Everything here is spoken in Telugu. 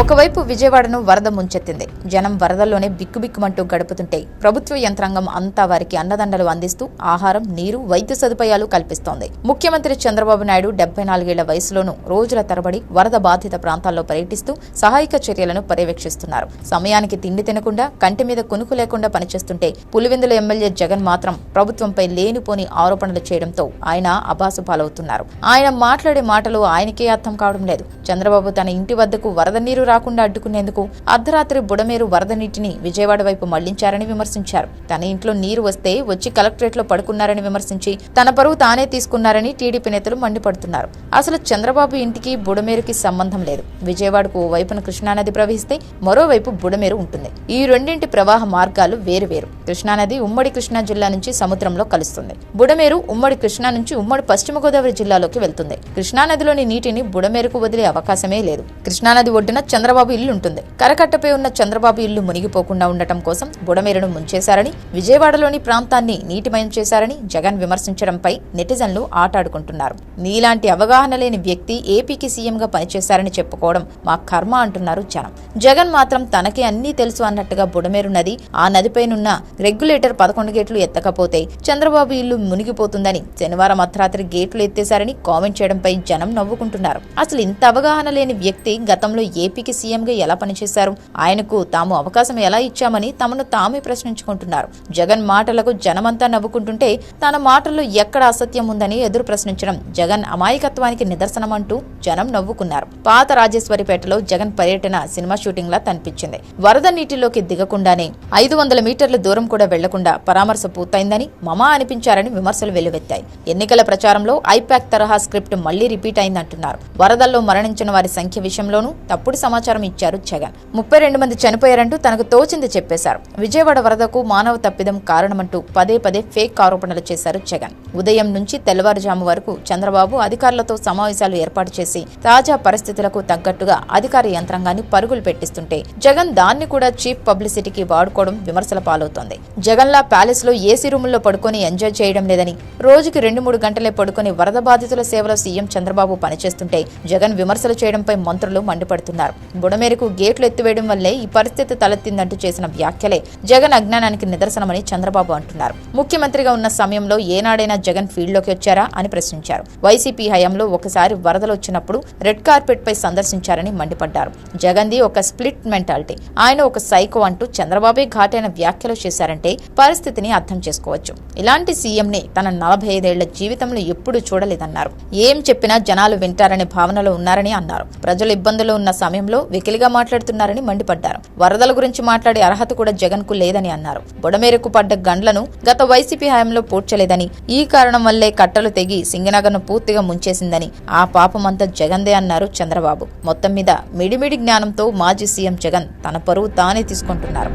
ఒకవైపు విజయవాడను వరద ముంచెత్తింది. జనం వరదల్లోనే బిక్కుబిక్కుమంటూ గడుపుతుంటే ప్రభుత్వ యంత్రాంగం అంతా వారికి అన్నదండలు అందిస్తూ ఆహారం నీరు వైద్య సదుపాయాలు కల్పిస్తోంది. ముఖ్యమంత్రి చంద్రబాబు నాయుడు డెబ్బై నాలుగేళ్ళ వయసులోనూ రోజుల తరబడి వరద బాధిత ప్రాంతాల్లో పర్యటిస్తూ సహాయక చర్యలను పర్యవేక్షిస్తున్నారు. సమయానికి తిండి తినకుండా కంటి మీద కునుకు లేకుండా పనిచేస్తుంటే పులివెందుల ఎమ్మెల్యే జగన్ మాత్రం ప్రభుత్వంపై లేనిపోని ఆరోపణలు చేయడంతో ఆయన అబాసు పాలవుతున్నారు. ఆయన మాట్లాడే మాటలు ఆయనకే అర్థం కావడం లేదు. చంద్రబాబు తన ఇంటి వద్దకు వరద నీరు రాకుండా అడ్డుకునేందుకు అర్ధరాత్రి బుడమేరు వరద నీటిని విజయవాడ వైపు మళ్ళించారని విమర్శించారు. తన ఇంట్లో నీరు వస్తే వచ్చి కలెక్టరేట్లో పడుకున్నారని విమర్శించి తన పరువు తానే తీసుకున్నారని టీడీపీ నేతలు మండిపడుతున్నారు. అసలు చంద్రబాబు ఇంటికి బుడమేరుకి సంబంధం లేదు. విజయవాడకు ఓ వైపున కృష్ణానది ప్రవహిస్తే మరోవైపు బుడమేరు ఉంటుంది. ఈ రెండింటి ప్రవాహ మార్గాలు వేరువేరు కృష్ణానది ఉమ్మడి కృష్ణా జిల్లా నుంచి సముద్రంలో కలుస్తుంది. బుడమేరు ఉమ్మడి కృష్ణా నుంచి ఉమ్మడి పశ్చిమ గోదావరి జిల్లాలోకి వెళ్తుంది. కృష్ణానదిలోని నీటిని బుడమేరుకు వదిలే అవకాశమే లేదు. కృష్ణానది ఒడ్డున చంద్రబాబు ఇల్లు ఉంటుంది. కరకట్టపై ఉన్న చంద్రబాబు ఇల్లు మునిగిపోకుండా ఉండటం కోసం బుడమేరును ముంచేశారని విజయవాడలోని ప్రాంతాన్ని నీటిమయం చేశారని జగన్ విమర్శించడంపై నెటిజన్లు ఆటాడుకుంటున్నారు. నీలాంటి అవగాహన లేని వ్యక్తి ఏపీకి సీఎంగా పనిచేశారని చెప్పుకోవడం మా కర్మ అంటున్నారు జనం. జగన్ మాత్రం తనకే అన్నీ తెలుసు అన్నట్టుగా బుడమేరు నది ఆ నదిపైనున్న రెగ్యులేటర్ పదకొండు గేట్లు ఎత్తకపోతే చంద్రబాబు ఇల్లు మునిగిపోతుందని శనివారం అర్ధరాత్రి గేట్లు ఎత్తేశారని కామెంట్ చేయడంపై జనం నవ్వుకుంటున్నారు. అసలు ఇంత అవగాహన లేని వ్యక్తి గతంలో ఏపీ ఏపీకి సీఎంగా ఎలా పనిచేశారు? ఆయనకు తాము అవకాశం ఎలా ఇచ్చామని తమను తామే ప్రశ్నించుకుంటున్నారు. జగన్ మాటలకు జనమంతా నవ్వుకుంటుంటే తన మాటల్లో ఎక్కడ అసత్యం ఉందని ఎదురు ప్రశ్నించడం జగన్ అమాయకత్వానికి నిదర్శనం అంటూ జనం నవ్వుకున్నారు. పాత రాజేశ్వరిపేటలో జగన్ పర్యటన సినిమా షూటింగ్ లా కనిపించింది. వరద నీటిలోకి దిగకుండానే ఐదు వందల మీటర్ల దూరం కూడా వెళ్ళకుండా పరామర్శ పూర్తయిందని మమా అనిపించారని విమర్శలు వెల్లువెత్తాయి. ఎన్నికల ప్రచారంలో ఐపాక్ తరహా స్క్రిప్ట్ మళ్ళీ రిపీట్ అయిందంటున్నారు. వరదల్లో మరణించిన వారి సంఖ్య విషయంలోనూ తప్పుడు సమాచారం ఇచ్చారు జగన్. ముప్పై రెండు మంది చనిపోయారంటూ తనకు తోచింది చెప్పేశారు. విజయవాడ వరదకు మానవ తప్పిదం కారణమంటూ పదే పదే ఫేక్ ఆరోపణలు చేశారు జగన్. ఉదయం నుంచి తెల్లవారుజాము వరకు చంద్రబాబు అధికారులతో సమావేశాలు ఏర్పాటు చేసి తాజా పరిస్థితులకు తగ్గట్టుగా అధికార యంత్రాంగాన్ని పరుగులు పెట్టిస్తుంటే జగన్ దాన్ని కూడా చీఫ్ పబ్లిసిటీకి వాడుకోవడం విమర్శల పాలవుతోంది. జగన్లా ప్యాలెస్లో ఏసీ రూముల్లో పడుకొని ఎంజాయ్ చేయడం లేదని రోజుకి రెండు మూడు గంటలే పడుకొని వరద బాధితుల సేవలో సీఎం చంద్రబాబు పనిచేస్తుంటే జగన్ విమర్శలు చేయడంపై మంత్రులు మండిపడుతున్నారు. బుడమేరకు గేట్లు ఎత్తివేయడం వల్లే ఈ పరిస్థితి తలెత్తిందంటూ చేసిన వ్యాఖ్యలే జగన్ అజ్ఞానానికి నిదర్శనమని చంద్రబాబు అంటున్నారు. ముఖ్యమంత్రిగా ఉన్న సమయంలో ఏనాడైనా జగన్ ఫీల్డ్లోకి వచ్చారా అని ప్రశ్నించారు. వైసీపీ హయాంలో ఒకసారి వరదలు వచ్చినప్పుడు రెడ్ కార్పెట్ పై సందర్శించారని మండిపడ్డారు. జగన్ది ఒక స్ప్లిట్ మెంటాలిటీ. ఆయన ఒక సైకో అంటూ చంద్రబాబే ఘాటైన వ్యాఖ్యలు చేశారంటే పరిస్థితిని అర్థం చేసుకోవచ్చు. ఇలాంటి సీఎంని తన నలభై ఐదేళ్ళ జీవితంలో ఎప్పుడూ చూడలేదన్నారు. ఏం చెప్పినా జనాలు వింటారనే భావనలో ఉన్నారని అన్నారు. ప్రజలు ఇబ్బందులు ఉన్న సమయంలో వెకిలిగా మాట్లాడుతున్నారని మండిపడ్డారు. వరదల గురించి మాట్లాడే అర్హత కూడా జగన్కు లేదని అన్నారు. బుడమేరకు పడ్డ గండ్లను గత వైసీపీ హయాంలో పూడ్చలేదని ఈ కారణం వల్లే కట్టలు తెగి సింగనగర్ను పూర్తిగా ముంచేసిందని ఆ పాపమంతా జగందే అన్నారు చంద్రబాబు. మొత్తం మీద మిడిమిడి జ్ఞానంతో మాజీ సీఎం జగన్ తన పరువు తానే తీసుకుంటున్నారు.